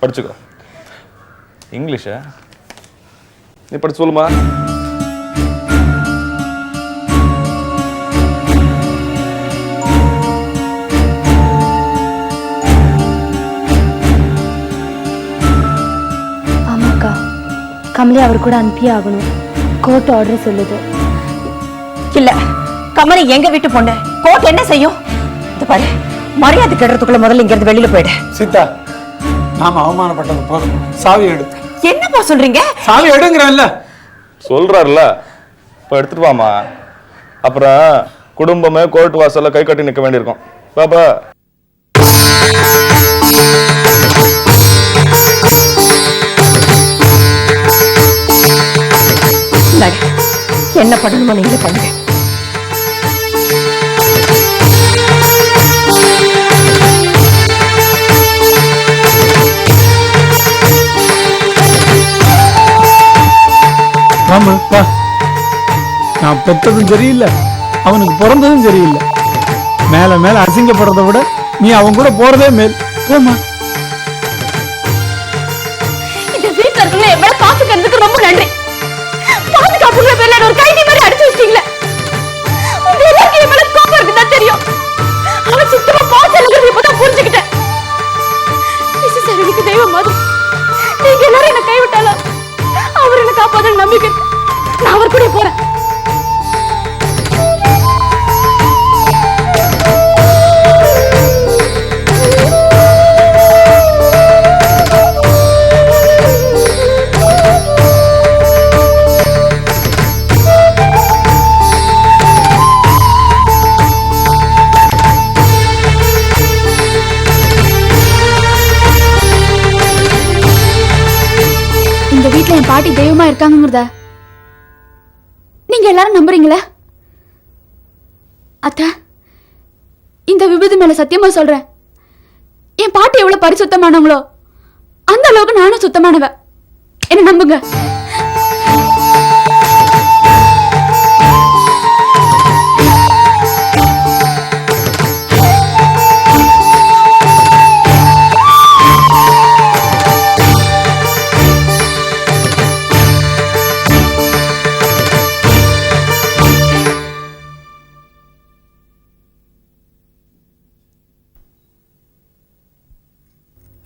படிச்சுக்கோ. இங்கிலீஷா நீ படிச்சு சொல்லுமா? கமலி அவர் கூட அனுப்பியே ஆகணும். கோர்ட் ஆர்டர் சொல்லுது. இல்ல கமலி எங்க வீட்டு பொண்ணு? கோர்ட் என்ன செய்யும்? இந்த பாரு மரியாதை கெடுறதுக்குள்ள முதல்ல இங்க இருந்து வெளியில போயிடு. சீதா நாம அவமானப்பட்டது போதும். சாவி எடு. என்னப்பா சொல்றீங்க? சாவி எடுங்கிறல்ல சொல்றாருல இப்போ எடுத்துட்டு வாமா அப்புறம் குடும்பமே கோர்ட் வாசல்ல கை கட்டி நிற்க வேண்டியிருக்கும். பாப்பா. சரி. என்ன பண்ணணுமோ நீங்க பண்ணுங்க. ஆமாப்பா நான் பெற்றதும் சரியில்லை அவனுக்கு பிறந்ததும் சரியில்லை. மேல மேல அசிங்கப்படுறதை விட நீ அவன் கூட போறதே மேல். போமா எல்லாரும் நம்புறீங்களா? அத்த இந்த விபத்து மேல சத்தியமா சொல்றேன். என் பாட்டி எவ்வளவு பரிசுத்தமானவங்களோ அந்த அளவுக்கு நானும் சுத்தமானவ. என்ன நம்புங்க.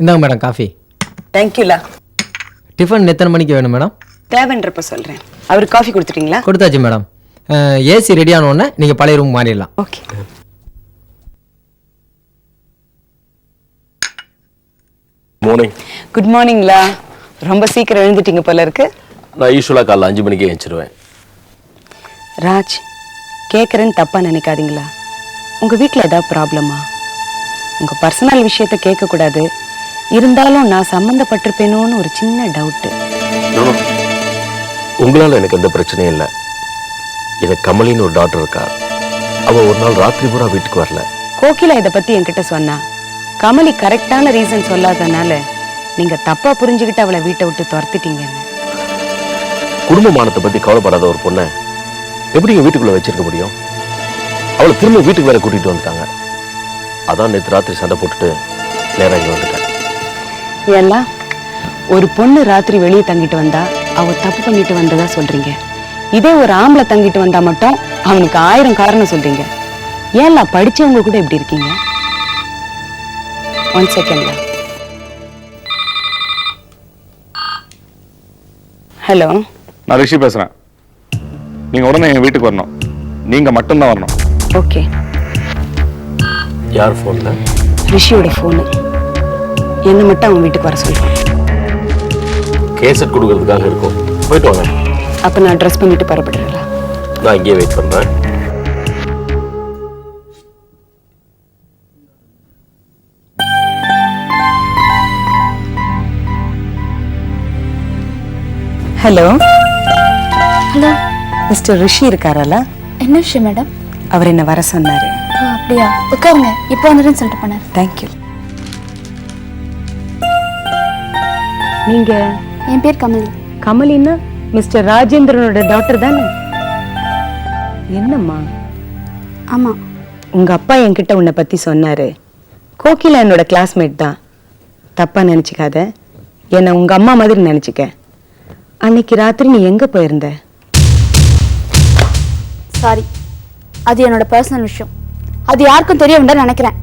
இந்தாங்க மேடம் காஃபி. தேங்க்யூலா டிஃபன் எத்தனை மணிக்கு வேணும் மேடம்? தேவைன்றப்ப சொல்றேன். அவர் காஃபி கொடுத்துட்டீங்களா? கொடுத்தாச்சு மேடம். ஏசி ரெடி ஆன உடனே நீங்கள் பழைய ரூம் மாறிடலாம். ஓகே மார்னிங் குட் மார்னிங்லா ரொம்ப சீக்கிரம் எழுந்துட்டீங்க போல இருக்கு. நான் யூஸ்வலாக காலைல அஞ்சு மணிக்கே எழுந்திருவேன் ராஜ் கேட்குறேன்னு தப்பா நினைக்காதீங்களா? உங்க வீட்டில் ஏதாவது ப்ராப்ளமா உங்க பர்சனல் விஷயத்த கேட்கக்கூடாது. இருந்தாலும் நான் சம்மந்தப்பட்டிருப்பேனோன்னு ஒரு சின்ன டவுட்டு உங்களால் எனக்கு எந்த பிரச்சனையும் இல்லை. எனக்கு கமலின்னு ஒரு டாக்டர் இருக்கா. அவள் ஒரு நாள் ராத்திரி பூரா வீட்டுக்கு வரல. கோகிலா இதை பத்தி என்கிட்ட சொன்னா. கமலி கரெக்டான ரீசன் சொல்லாதனால நீங்க தப்பா புரிஞ்சுக்கிட்டு அவளை வீட்டை விட்டு துரத்திட்டீங்கன்னு. குடும்ப மானத்தை பற்றி கவலைப்படாத ஒரு பொண்ணை எப்படி எங்கள் வீட்டுக்குள்ளே வச்சிருக்க முடியும்? அவளை திரும்ப வீட்டுக்கு வேற கூட்டிகிட்டு வந்துட்டாங்க. அதான் நேற்று ராத்திரி சண்டை போட்டுட்டு நேரா இங்கே வந்துட்டேன். ஏன்னா ஒரு பொண்ணு ராத்திரி வெளியே தங்கிட்டு வந்தா அவ தப்பு பண்ணிட்டு வந்ததா சொல்றீங்க. இதே ஒரு ஆம்பளை தங்கிட்டு வந்தா மட்டும் அவனுக்கு ஆயிரம் காரணம் சொல்றீங்க. ஏன்லா படிச்சவங்க கூட இப்படி இருக்கீங்க? ஒன் செகண்ட்ல ஹலோ நான் ரிஷி பேசுறேன். நீங்க உடனே எங்க வீட்டுக்கு வரணும். நீங்க மட்டும்தான் வரணும். ஓகே யார் ஃபோனில் ரிஷியோட ஃபோனு என்னை மட்டும் அவன் வீட்டுக்கு வர சொல்றான் கேசட் கொடுக்கறதுக்காக இருக்கும். போயிட்டு வாங்க. அப்ப நான் ட்ரெஸ் பண்ணிட்டு புறப்படுறேன் நான் இங்கேயே வெயிட் பண்ணுறேன் ஹலோ ஹலோ மிஸ்டர் ரிஷி இருக்காரல்ல என்ன விஷயம் மேடம் அவர் என்ன வர சொன்னாரு. அப்படியா? உட்காருங்க. இப்போ வந்துடுன்னு சொல்லிட்டு போனார். தேங்க்யூ நீங்க என் பேர் கமல். கமலின்னா மிஸ்டர் ராஜேந்திரனோட டாக்டர் தானே? என்னம்மா? ஆமா. உங்க அப்பா என்கிட்ட உன்னை பத்தி சொன்னாரு. கோகிலா என்னோட கிளாஸ்மேட் தான். தப்பா நினைச்சுக்காத. என்னை உங்க அம்மா மாதிரி நினைச்சுக்க. அன்னைக்கு ராத்திரி நீ எங்க போயிருந்த? சாரி அது என்னோட பர்சனல் விஷயம். அது யாருக்கும் தெரிய வேண்டாம்னு நினைக்கிறேன்.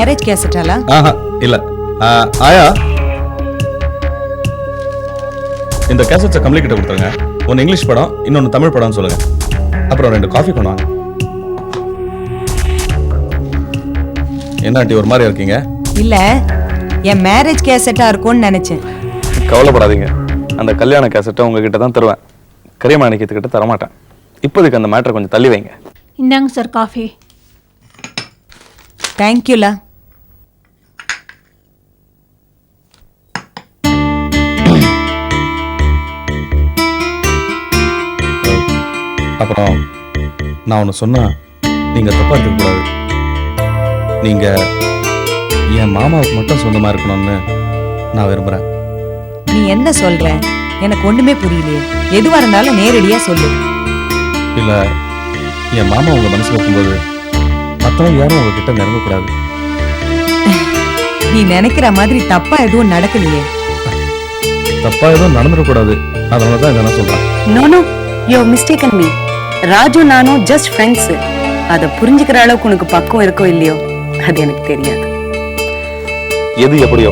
மேரேஜ் கேசட்டாலா ஆஹா இல்ல. ஆ, ஆயா? இந்த கேசட்ஸை கம்ப்ளீட் கிட்ட கொடுத்துருங்க. ஒன்று இங்கிலீஷ் படம் இன்னொன்று தமிழ் படம்னு சொல்லுங்க. அப்புறம் ரெண்டு காஃபி கொண்டு வாங்க என்ன ஆண்டி ஒரு மாதிரி இருக்கீங்க? இல்ல என் மேரேஜ் கேசட்டா இருக்கும்னு நினைச்சேன். கவலைப்படாதீங்க. அந்த கல்யாண கேசட்டை உங்ககிட்ட தான் தருவேன். கரியமாணிக்கத்துக்கிட்ட தரமாட்டேன். இப்போதைக்கு அந்த மேட்டரை கொஞ்சம் தள்ளி வைங்க. இந்தாங்க சார் காஃபி தேங்க்யூலா அப்புறம் நான் ஒன்று சொன்னா நீங்கள் தப்பாக இருக்கக்கூடாது நீங்கள் என் மாமாவுக்கு மட்டும் சொந்தமாக இருக்கணும்னு நான் விரும்புகிறேன் நீ என்ன சொல்ற? எனக்கு ஒண்ணுமே புரியலையே. எதுவா இருந்தாலும் நேரடியா சொல்லு. இல்லை என் மாமா உங்கள் மனசில் இருக்கும்போது மற்றவங்க யாரும் உங்ககிட்ட நெருங்கக்கூடாது. நீ நினைக்கிற மாதிரி தப்பா எதுவும் நடக்கலையே. தப்பாக எதுவும் நடந்துடக்கூடாது. அதனால தான் இதை நான் சொல்கிறேன் no no you mistaken me Raju நானும் ஜஸ்ட் ஃப்ரெண்ட்ஸ் அதை புரிஞ்சுக்கிற அளவுக்கு உனக்கு பக்குவம் இருக்கோ இல்லையோ அது எனக்கு தெரியாது. எது எப்படியோ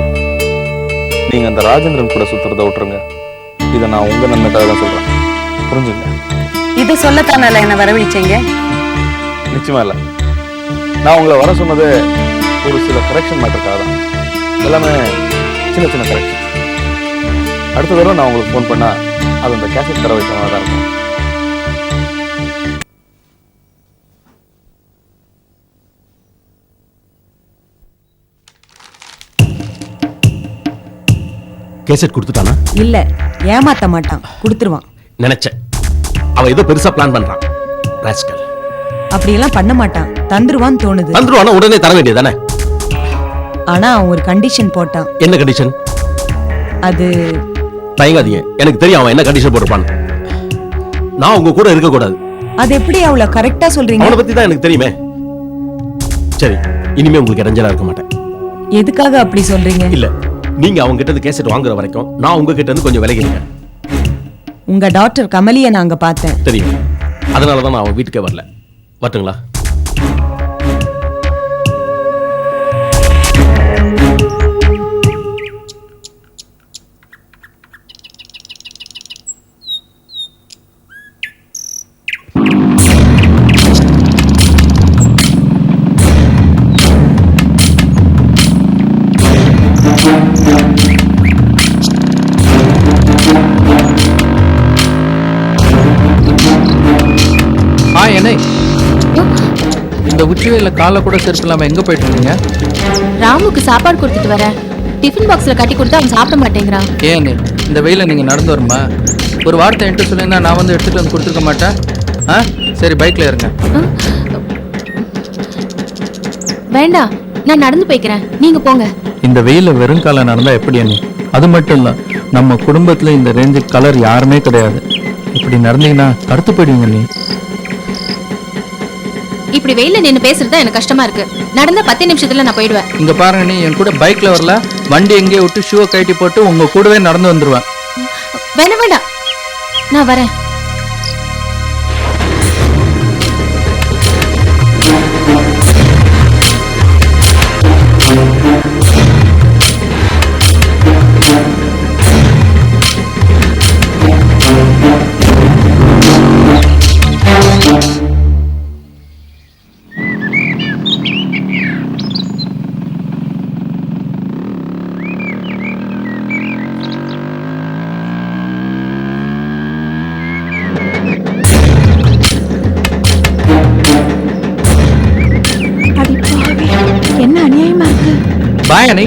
நீங்கள் அந்த ராஜேந்திரன் கூட சுற்றுறத விட்டுருங்க. இதை நான் உங்கள் நன்மைக்காக தான் சொல்கிறேன் புரிஞ்சுங்க? இதை சொல்லத்தானால என்ன வரவழைச்சீங்க. நிச்சயமா இல்லை. நான் உங்களை வர சொன்னது ஒரு சில கரெக்ஷன் மேட்டருக்காக தான். எல்லாமே சின்ன சின்ன கரெக்ஷன் அடுத்த தடவை நான் உங்களுக்கு ஃபோன் பண்ணா அது அந்த கேசட் தர வைக்கிறதா தான் இருக்கும் கேசட் கொடுத்துட்டானா? இல்ல ஏமாத்த மாட்டான். கொடுத்துருவான். நினைச்சேன். அவன் ஏதோ பெருசா பிளான் பண்றான். ராஸ்கல். அப்படியெல்லாம் பண்ண மாட்டான். தந்துருவான்னு தோணுது. வந்துருவானா உடனே தர வேண்டியதானே ஆனா அவன் ஒரு கண்டிஷன் போட்டான். என்ன கண்டிஷன் அது தயங்காதீங்க. எனக்கு தெரியும் அவன் என்ன கண்டிஷன் போட்டிருப்பான்னு. நான் உங்க கூட இருக்க கூடாது அது எப்படி அவள கரெக்டா சொல்றீங்க? அவனை பத்தி தான் எனக்கு தெரியுமே. சரி இனிமே உங்களுக்கு இடைஞ்சலா இருக்க மாட்டேன். எதுக்காக அப்படி சொல்றீங்க? இல்ல. நீங்க அவங்க கிட்ட இருந்து கேசட் வாங்குற வரைக்கும் நான் உங்க கிட்ட இருந்து கொஞ்சம் விலகிடுங்க உங்க டாக்டர் கமலிய நாங்க பார்த்தேன். தெரியும். அதனால தான் நான் அவன் வீட்டுக்கே வரல. வரட்டுங்களா? இந்த உச்சிவேல காலை கூட செருப்பு இல்லாம எங்க போயிட்டு இருக்கீங்க ராமுக்கு சாப்பாடு கொடுத்துட்டு வரேன். டிஃபன் பாக்ஸ்ல கட்டி கொடுத்தா அவன் சாப்பிட மாட்டேங்கிறான். ஏங்க இந்த வெயில நீங்க நடந்து வருமா? ஒரு வார்த்தை என்கிட்ட சொல்லியிருந்தா நான் வந்து எடுத்துட்டு வந்து கொடுத்துருக்க மாட்டேன். ஆ? சரி பைக்ல இருங்க வேண்டாம் நான் நடந்து போய்க்கிறேன். நீங்க போங்க. இந்த வெயில வெறும் காலை நடந்தா எப்படி அண்ணி? அது மட்டும் இல்ல நம்ம குடும்பத்துல இந்த ரேஞ்சு கலர் யாருமே கிடையாது. இப்படி நடந்தீங்கன்னா கருத்து போயிடுவீங்க நீ இப்படி வெயில நின்னு பேசுறது தான் எனக்கு கஷ்டமா இருக்கு. நடந்த பத்து நிமிஷத்துல நான் போயிடுவேன். இங்க பாருங்க நீ என் கூட பைக்ல வரல வண்டி எங்கேயே விட்டு ஷூவை கழட்டி போட்டு உங்க கூடவே நடந்து வந்துருவேன். வேணாம் வேண்டாம் நான் வரேன். அண்ணி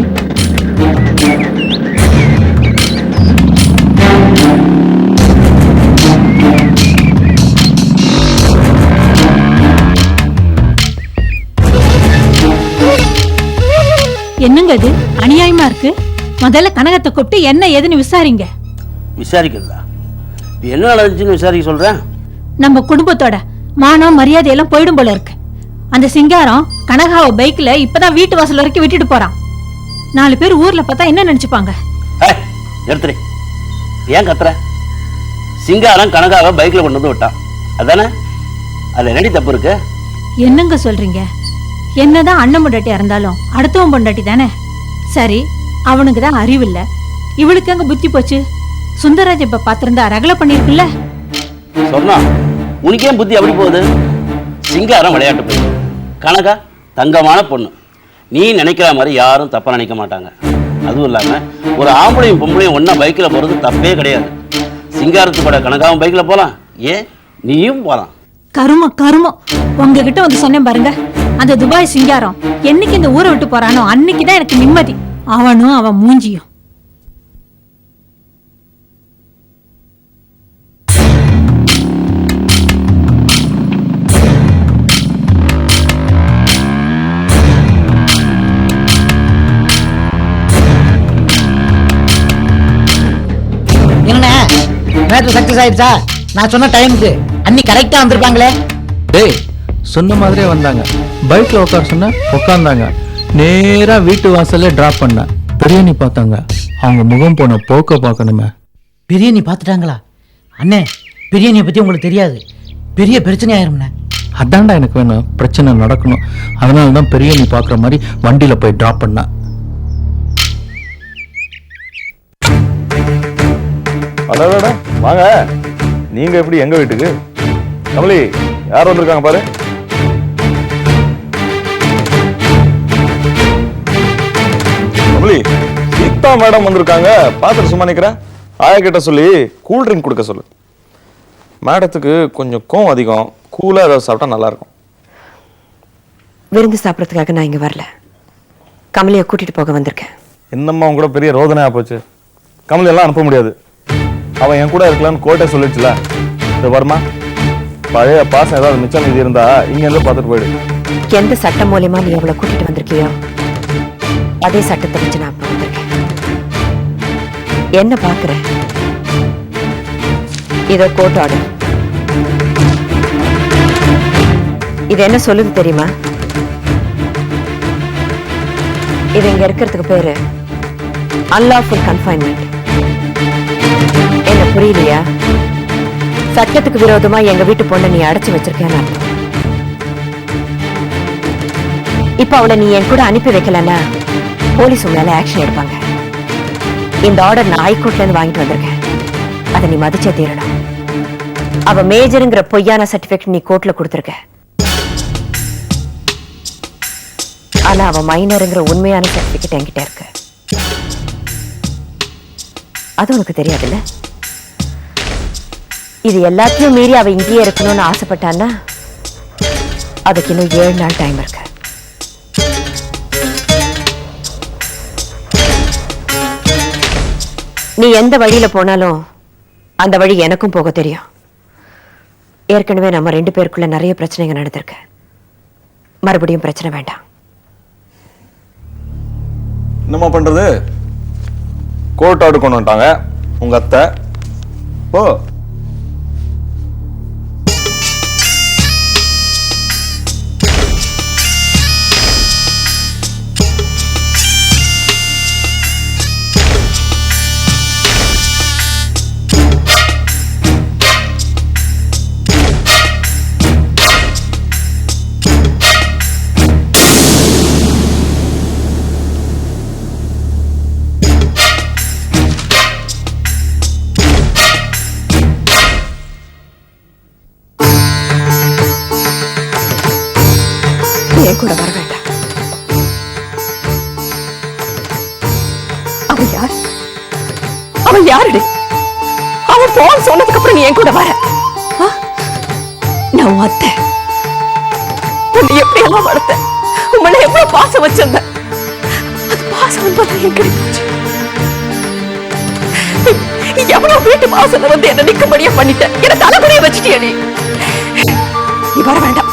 என்னங்க இது? அநியாயமா இருக்கு? முதல்ல கனகத்தை கூப்பிட்டு என்ன ஏதுன்னு விசாரிங்க. விசாரிக்கிறதா? என்ன நடந்துச்சுன்னு விசாரிக்க சொல்றேன். நம்ம குடும்பத்தோட மானம் மரியாதை எல்லாம் போயிடும் போல இருக்கு. அந்த சிங்காரம் கனகாவை பைக்ல இப்பதான் வீட்டு வாசல் வரைக்கும் விட்டுட்டு போறான். நாலு பேர் ஊர்ல பார்த்தா என்ன நினைச்சுப்பாங்க? நிறுத்துறே ஏன் கத்துற? சிங்காரம் கனகாவை பைக்ல கொண்டு வந்து விட்டான் அதானே? அதுல என்னடி தப்பு இருக்கு? என்னங்க சொல்றீங்க? என்னதான் அண்ணன் பொண்டாட்டியா இருந்தாலும் அடுத்தவன் பொண்டாட்டி தானே? சரி அவனுக்கு தான் அறிவு இல்ல. இவளுக்கு அங்க புத்தி போச்சு? சுந்தரராஜ் இப்ப பாத்திருந்தா ரகலை பண்ணிருக்குல்ல சொன்னா உனக்கே புத்தி அப்படி போகுது? சிங்காரம் விளையாட்டு பொண்ணு கனகா தங்கமான பொண்ணு. நீ நினைக்கிற மாதிரி யாரும் தப்பாக நினைக்க மாட்டாங்க. அதுவும் இல்லாமல் ஒரு ஆம்பளையும் பொம்பளையும் ஒன்றா பைக்கில் போகிறது தப்பே கிடையாது. சிங்காரத்து கூட கணக்காகவும் பைக்கில் போகலாம் ஏன்? நீயும் போகலாம் கருமம் கருமம். உங்ககிட்ட வந்து சொன்னேன் பாருங்க. அந்த துபாய் சிங்காரம் என்னைக்கு இந்த ஊரை விட்டு போறானோ அன்னைக்கு தான் எனக்கு நிம்மதி. அவனும் அவன் மூஞ்சியும். மேட்ரு சக்சஸ் ஆயிடுச்சா? நான் சொன்ன டைமுக்கு அன்னி கரெக்டா வந்திருப்பாங்களே? டேய் சொன்ன மாதிரியே வந்தாங்க. பைக்ல உட்கார சொன்னா உட்காந்தாங்க நேரா வீட்டு வாசல்ல டிராப் பண்ண. பெரியண்ணி பார்த்தாங்க. அவங்க முகம் போன போக்க பார்க்கணுமே. பிரியாணி பார்த்துட்டாங்களா? அண்ணே பிரியாணியை பத்தி உங்களுக்கு தெரியாது. பெரிய பிரச்சனை ஆயிரும்ண்ணே. அதான்டா எனக்கு வேணும். பிரச்சனை நடக்கணும். அதனால தான் பெரியண்ணி பார்க்குற மாதிரி வண்டியில போய் டிராப் பண்ணேன் அடடட. வாங்க. நீங்க எப்படி எங்க வீட்டுக்கு? கமலி யார் வந்திருக்காங்க பாரு? கமலி சீதா மேடம் வந்திருக்காங்க. பார்த்துட்டு சும்மா நிக்கிறேன் ஆயா கிட்ட சொல்லி கூல் ட்ரிங்க் கொடுக்க சொல்லு. மேடத்துக்கு கொஞ்சம் கோவம் அதிகம். கூலா ஏதாவது சாப்பிட்டா நல்லா இருக்கும் விருந்து சாப்பிட்றதுக்காக நான் இங்க வரல. கமலியை கூட்டிட்டு போக வந்திருக்கேன். என்னம்மா உன் கூட பெரிய ரோதனையா போச்சு? கமலி எல்லாம் அனுப்ப முடியாது. அவன் என் கூட இருக்கலாம்னு கோட்டை சொல்லிடுச்சுல இந்த வருமா பழைய பாசம் ஏதாவது மிச்சம் இது இருந்தா இங்க இருந்து பார்த்துட்டு போயிடு. எந்த சட்டம் மூலியமா நீ அவளை கூட்டிட்டு வந்திருக்கியோ அதே சட்டத்தை வச்சு நான் வந்திருக்கேன். என்ன பாக்குற இத கோர்ட் ஆர்டர் இது என்ன சொல்லுது தெரியுமா? இது இங்க இருக்கிறதுக்கு பேரு அன்லாஃபுல் கன்ஃபைன்மெண்ட் என்ன புரியலையா? சட்டத்துக்கு விரோதமா எங்க வீட்டு பொண்ணை நீ அடைச்சு வச்சிருக்கேன்னு இப்ப அவளை நீ என் கூட அனுப்பி வைக்கலன்னா போலீஸ் உங்களால ஆக்ஷன் எடுப்பாங்க. இந்த ஆர்டர் நான் ஹைகோர்ட்ல இருந்து வாங்கிட்டு வந்திருக்கேன். அதை நீ மதிச்சே தீரணும். அவ மேஜருங்கிற பொய்யான சர்டிபிகேட் நீ கோர்ட்ல கொடுத்துருக்க. ஆனா அவ மைனருங்கிற உண்மையான சர்டிபிகேட் என்கிட்ட இருக்கு. அது உனக்கு தெரியாதுல்ல? இது எல்லாத்தையும் மீறி அவ இங்கேயே இருக்கணும்னு ஆசைப்பட்டான்னா அதுக்கு இன்னும் ஏழு நாள் டைம் இருக்கு. நீ எந்த வழியில போனாலும் அந்த வழி எனக்கும் போக தெரியும். ஏற்கனவே நம்ம ரெண்டு பேருக்குள்ள நிறைய பிரச்சனைகள் நடந்திருக்கு. மறுபடியும் பிரச்சனை வேண்டாம். என்னம்மா பண்றது? கோர்ட் ஆர்டர் கொண்டு வந்துட்டாங்க. உங்க அத்தை. ஓ கூட வர வேண்டாம். அவன் யார்? அவன் யாருடி? அவன் போன் சொன்னதுக்கு அப்புறம் நீ என் கூட வர. நான் அத்தை உன்னை எப்படி எல்லாம் வளர்த்த உன் எவ்வளவு பாசம் வச்சிருந்தேன்? அது உண்மைதான் என் கிடை போச்சு? எவ்வளவு வீட்டு வாசல்ல வந்து என்ன நிக்கும்படியா பண்ணிட்டேன் என்ன தலைமுறைய வச்சுட்டியா நீ? நீ வர வேண்டாம்.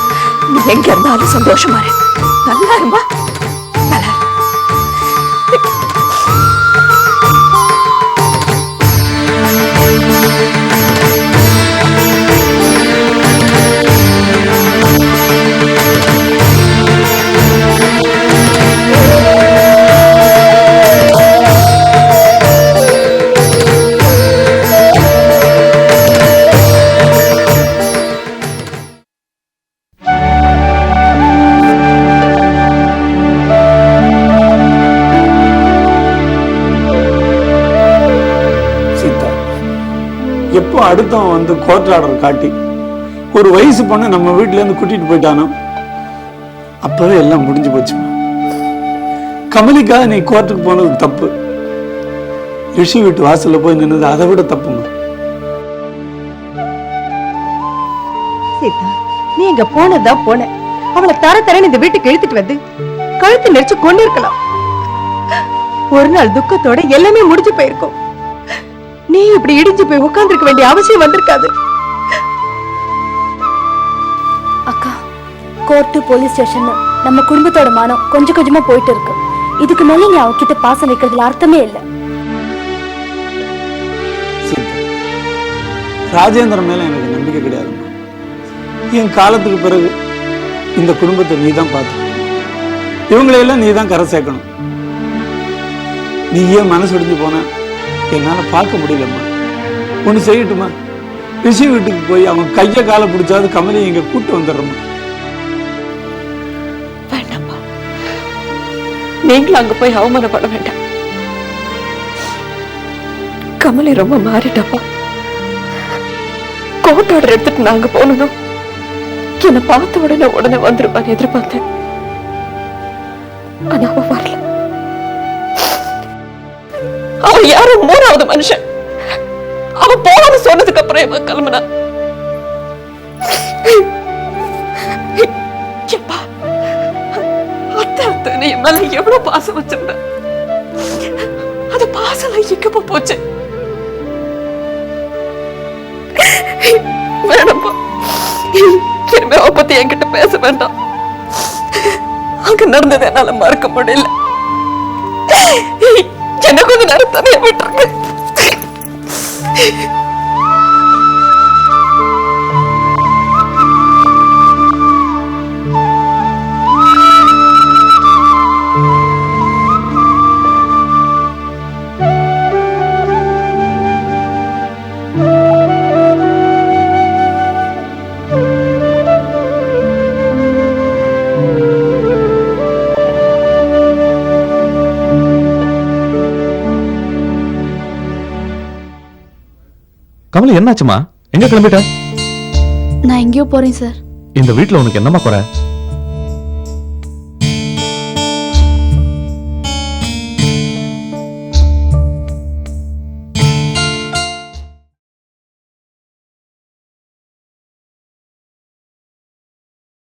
நீ எங்க இருந்தாலும் சந்தோஷமா இரு. நல்லா இருமா? எப்போ அடுத்தவன் வந்து கோர்ட் ஆர்டர் காட்டி ஒரு வயசு பொண்ணு நம்ம வீட்டுல இருந்து கூட்டிட்டு போயிட்டானோ அப்பவே எல்லாம் முடிஞ்சு போச்சு கமலிக்காக நீ கோர்ட்டுக்கு போனது தப்பு. ரிஷி வீட்டு வாசல்ல போய் நின்னது அதை விட தப்புங்க சீதா நீ இங்க போனதா போன. அவளை தர தரன்னு இந்த வீட்டுக்கு இழுத்துட்டு வந்து கழுத்து நெரிச்சு கொண்டு இருக்கலாம் ஒரு நாள் துக்கத்தோட எல்லாமே முடிஞ்சு போயிருக்கும். நீ இப்படி இடிஞ்சு போய் உட்கார்ந்திருக்க வேண்டிய அவசியம் வந்திருக்காது. அக்கா கோர்ட்டு போலீஸ் ஸ்டேஷன் நம்ம குடும்பத்தோட மானம் கொஞ்சம் கொஞ்சமா போயிட்டு இருக்கு. இதுக்கு மேல நீ அவகிட்ட பாசம் வைக்கிறதுல அர்த்தமே இல்லை. ராஜேந்திரன் மேல எனக்கு நம்பிக்கை கிடையாதும்மா என் காலத்துக்கு பிறகு இந்த குடும்பத்தை நீ தான் பார்த்து இவங்களையெல்லாம் நீ தான் கரை சேர்க்கணும். நீ ஏன் மனசு ஒடிஞ்சு போன என்னால பார்க்க முடியலம்மா. ஒன்று செய்யட்டுமா? ரிஷி வீட்டுக்கு போய் அவன் கையை காலை பிடிச்சாது கமலை இங்க கூட்டு வந்துடுறோம் வேண்டாம்ப்பா நீங்களும் அங்க போய் அவமானப்பட வேண்டாம். கமலி ரொம்ப மாறிட்டப்பா. கோர்ட் ஆர்டர் எடுத்துட்டு நாங்க போனதும் என்னை பார்த்த உடனே உடனே வந்துருப்பான்னு எதிர்பார்த்தேன். ஆனா அவ வரல. அவன் யாரோ மூணாவது மனுஷன். அவன் போன்னு சொன்னதுக்கு அப்புறம் இவன் கிளம்புனா. எப்பா அத்தை அத்தை நீ என் மேல எவ்வளவு பாசம் வச்சிருந்த? அது பாசம் எங்க போச்சு? வேணாம்ப்பா. இனிமே அவ பத்தி என்கிட்ட பேச வேண்டாம். அங்க நடந்தது என்னால மறக்க முடியல. என்ன கொஞ்ச நேரம் தனியா விட்டுருங்க கமலி என்னாச்சுமா? எங்க கிளம்பிட்ட? நான் எங்கேயோ போறேன் சார். இந்த வீட்ல உனக்கு என்னமா குறை?